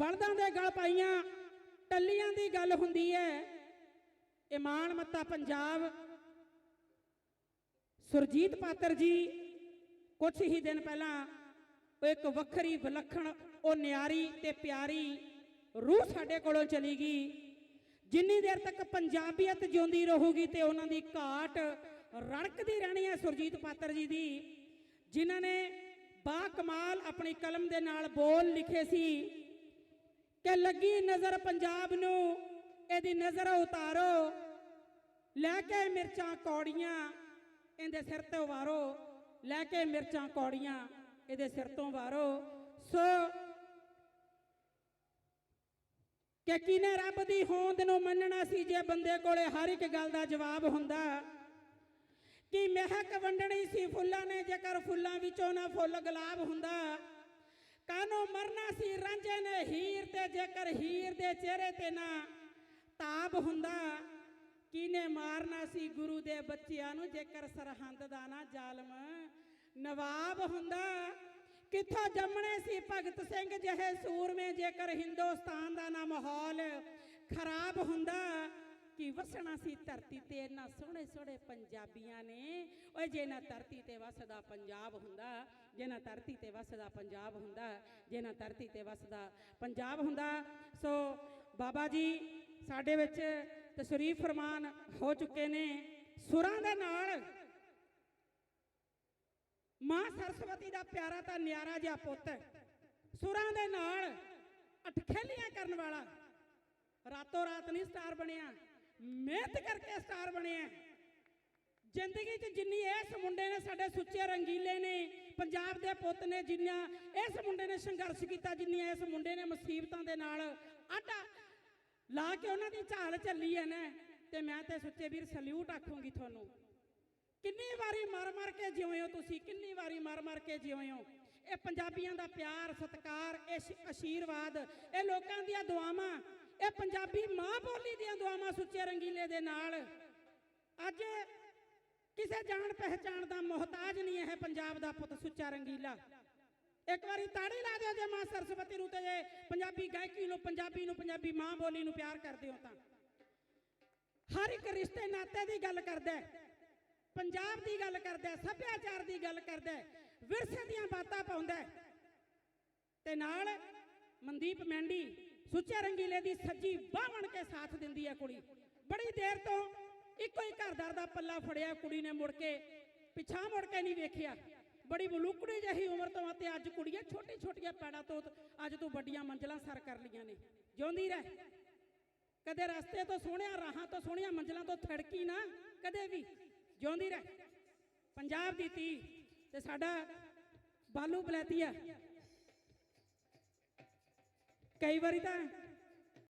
ਬਲਦਾਂ ਦੇ ਗਲ ਪਾਈਆਂ, ਟੱਲੀਆਂ ਦੀ ਗੱਲ ਹੁੰਦੀ ਹੈ ਇਮਾਨ ਮੱਤਾ ਪੰਜਾਬ। ਸੁਰਜੀਤ ਪਾਤਰ ਜੀ ਕੁਝ ਹੀ ਦਿਨ ਪਹਿਲਾਂ ਉਹ ਇੱਕ ਵੱਖਰੀ ਵਿਲੱਖਣ, ਉਹ ਨਿਆਰੀ ਤੇ ਪਿਆਰੀ ਰੂਹ ਸਾਡੇ ਕੋਲੋਂ ਚਲੀ ਗਈ। ਜਿੰਨੀ ਦੇਰ ਤੱਕ ਪੰਜਾਬੀਅਤ ਜਿਉਂਦੀ ਰਹੂਗੀ ਤੇ ਉਹਨਾਂ ਦੀ ਘਾਟ ਰੜਕਦੀ ਰਹਿਣੀ ਹੈ ਸੁਰਜੀਤ ਪਾਤਰ ਜੀ ਦੀ, ਜਿਨ੍ਹਾਂ ਨੇ ਬਾ ਕਮਾਲ ਆਪਣੀ ਕਲਮ ਦੇ ਨਾਲ ਬੋਲ ਲਿਖੇ ਸੀ ਕਿ ਲੱਗੀ ਨਜ਼ਰ ਪੰਜਾਬ ਨੂੰ, ਇਹਦੀ ਨਜ਼ਰ ਉਤਾਰੋ। ਲੈ ਕੇ ਮਿਰਚਾਂ ਕੌੜੀਆਂ, ਇਹਦੇ ਸਿਰ ਤੇ ਵਾਰੋ ਲੈ ਕੇ ਮਿਰਚਾਂ ਕੌੜੀਆਂ, ਇਹਦੇ ਸਿਰ ਤੋਂ ਵਾਰੋ ਸੋ ਕਿ ਕਿਨੇ ਰੱਬ ਦੀ ਹੋਂਦ ਨੂੰ ਮੰਨਣਾ ਸੀ ਜੇ ਬੰਦੇ ਕੋਲੇ ਹਰ ਇੱਕ ਗੱਲ ਦਾ ਜਵਾਬ ਹੁੰਦਾ? ਕਿ ਮਹਿਕ ਵੰਡਣੀ ਸੀ ਫੁੱਲਾਂ ਨੇ, ਜੇਕਰ ਫੁੱਲਾਂ ਵਿੱਚੋਂ ਨਾ ਫੁੱਲ ਗੁਲਾਬ ਹੁੰਦਾ? ਕਾਨੂੰ ਮਰਨਾ ਸੀ ਰਾਂਝੇ ਨੇ ਹੀਰ ਤੇ ਜੇਕਰ ਹੀਰ ਦੇ ਚਿਹਰੇ ਤੇ ਨਾ ਤਾਬ ਹੁੰਦਾ ਕਿਨੇ ਮਾਰਨਾ ਸੀ ਗੁਰੂ ਦੇ ਬੱਚਿਆਂ ਨੂੰ ਜੇਕਰ ਸਰਹੰਦ ਦਾ ਨਾ ਜ਼ਾਲਮ ਨਵਾਬ ਹੁੰਦਾ ਕਿੱਥੋਂ ਜੰਮਣੇ ਸੀ ਭਗਤ ਸਿੰਘ ਜਿਹੇ ਸੂਰਮੇ ਜੇਕਰ ਹਿੰਦੁਸਤਾਨ ਦਾ ਨਾ ਮਾਹੌਲ ਖਰਾਬ ਹੁੰਦਾ ਕਿ ਵਸਣਾ ਸੀ? ਧਰਤੀ ਤੇ ਇਹਨਾਂ ਸੋਹਣੇ ਸੋਹਣੇ ਪੰਜਾਬੀਆਂ ਨੇ। ਓਏ ਜੇ ਨਾ ਧਰਤੀ ਤੇ ਵਸਦਾ ਪੰਜਾਬ ਹੁੰਦਾ ਜੇ ਨਾ ਧਰਤੀ ਤੇ ਵਸਦਾ ਪੰਜਾਬ ਹੁੰਦਾ ਜੇ ਨਾ ਧਰਤੀ ਤੇ ਵਸਦਾ ਪੰਜਾਬ ਹੁੰਦਾ। ਸੋ ਬਾਬਾ ਜੀ, ਸਾਡੇ ਵਿੱਚ ਤਸ਼ਰੀਫ ਫਰਮਾਨ ਹੋ ਚੁੱਕੇ ਨੇ। ਸੁਰਾਂ ਦੇ ਨਾਲ ਮਾਂ ਸਰਸਵਤੀ ਦਾ ਪਿਆਰਾ ਤਾਂ ਨਿਆਰਾ ਜਿਹਾ ਪੁੱਤ ਸੁਰਾਂ ਦੇ ਨਾਲ ਅਟਖੇਲੀਆਂ ਕਰਨ ਵਾਲਾ ਰਾਤੋਂ ਰਾਤ ਨਹੀਂ ਸਟਾਰ ਬਣਿਆ। ਮਿਹਨਤ ਕਰਕੇ ਸਟਾਰ ਬਣਿਆ ਜ਼ਿੰਦਗੀ 'ਚ ਜਿੰਨੀ ਇਸ ਮੁੰਡੇ ਨੇ ਸਾਡੇ ਸੁੱਚੇ ਰੰਗੀਲੇ ਨੇ, ਪੰਜਾਬ ਦੇ ਪੁੱਤ ਨੇ ਜਿੰਨਾ ਇਸ ਮੁੰਡੇ ਨੇ ਸੰਘਰਸ਼ ਕੀਤਾ, ਜਿੰਨੀਆਂ ਇਸ ਮੁੰਡੇ ਨੇ ਮੁਸੀਬਤਾਂ ਦੇ ਨਾਲ ਆਟਾ ਲਾ ਕੇ ਉਹਨਾਂ ਦੀ ਝਾਲ ਚੱਲੀ ਹੈ ਨਾ, ਤੇ ਮੈਂ ਤੇ ਸੁੱਚੇ ਵੀਰ ਸਲੂਟ ਆਖੂੰਗੀ ਤੁਹਾਨੂੰ। ਕਿੰਨੀ ਵਾਰੀ ਮਰ ਮਰ ਕੇ ਜਿਉਏ ਹੋ ਤੁਸੀਂ, ਕਿੰਨੀ ਵਾਰੀ ਮਰ ਮਰ ਕੇ ਜਿਉਏ ਹੋ? ਇਹ ਪੰਜਾਬੀਆਂ ਦਾ ਪਿਆਰ, ਸਤਿਕਾਰ, ਇਹ ਆਸ਼ੀਰਵਾਦ ਇਹ ਲੋਕਾਂ ਦੀਆਂ ਦੁਆਵਾਂ ਇਹ ਪੰਜਾਬੀ ਮਾਂ ਬੋਲੀ ਦੀਆਂ ਦੁਆਵਾਂ ਸੁੱਚੇ ਰੰਗੀਲੇ ਦੇ ਨਾਲ ਅੱਜ ਕਿਸੇ ਜਾਣ ਪਹਿਚਾਣ ਦਾ ਮੁਹਤਾਜ ਨਹੀਂ ਇਹ ਪੰਜਾਬ ਦਾ ਪੁੱਤ ਸੁੱਚਾ ਰੰਗੀਲਾ। ਇੱਕ ਵਾਰੀ ਤਾੜੀ ਲਾ ਦਿਓ ਜੇ ਮਾਂ ਸਰਸਵਤੀ ਨੂੰ ਤੇ ਜੇ ਪੰਜਾਬੀ ਗਾਇਕੀ ਨੂੰ, ਪੰਜਾਬੀ ਨੂੰ, ਪੰਜਾਬੀ ਮਾਂ ਬੋਲੀ ਨੂੰ ਪਿਆਰ ਕਰਦੇ ਹੋ ਤਾਂ। ਹਰ ਇੱਕ ਰਿਸ਼ਤੇ ਨਾਤੇ ਦੀ ਗੱਲ ਕਰਦਾ ਪੰਜਾਬ ਦੀ ਗੱਲ ਕਰਦਾ ਸੱਭਿਆਚਾਰ ਦੀ ਗੱਲ ਕਰਦਾ ਵਿਰਸੇ ਦੀਆਂ ਬਾਤਾਂ ਪਾਉਂਦਾ ਤੇ ਨਾਲ ਮਨਦੀਪ ਮੈਂਡੀ ਸੁੱਚੇ ਰੰਗੀਲੇ ਦੀ ਸੱਜੀ ਬਾਹ ਕੇ ਸਾਥ ਦਿੰਦੀ ਹੈ ਕੁੜੀ। ਬੜੀ ਦੇਰ ਤੋਂ ਇੱਕੋ ਹੀ ਘਰਦਾਰ ਦਾ ਪੱਲਾ ਫੜਿਆ ਕੁੜੀ ਨੇ ਮੁੜ ਕੇ। ਪਿਛਾਂ ਮੁੜ ਕੇ ਨਹੀਂ ਵੇਖਿਆ। ਬੜੀ ਬਲੂਕੜੀ ਜਿਹੀ ਉਮਰ ਤੋਂ ਤੇ ਅੱਜ ਕੁੜੀਆਂ ਛੋਟੀ ਛੋਟੀਆਂ ਪੈੜਾਂ ਤੋਂ ਅੱਜ ਤੂੰ ਵੱਡੀਆਂ ਮੰਜ਼ਲਾਂ ਸਰ ਕਰ ਲੀਆਂ ਨੇ। ਜਿਉਂਦੀ ਰਹਿ। ਕਦੇ ਰਸਤੇ ਤੋਂ ਸੋਹਣਿਆ ਰਾਹਾਂ ਤੋਂ ਸੋਹਣੀਆਂ ਮੰਜ਼ਲਾਂ ਤੋਂ ਥੜਕੀ ਨਾ, ਕਦੇ ਵੀ। ਜਿਉਂਦੀ ਰਹਿ। ਪੰਜਾਬ ਦੀ ਧੀ ਤੇ ਸਾਡਾ ਬਾਲੂ ਬਲੈਤੀਆ। ਕਈ ਵਾਰੀ ਤਾਂ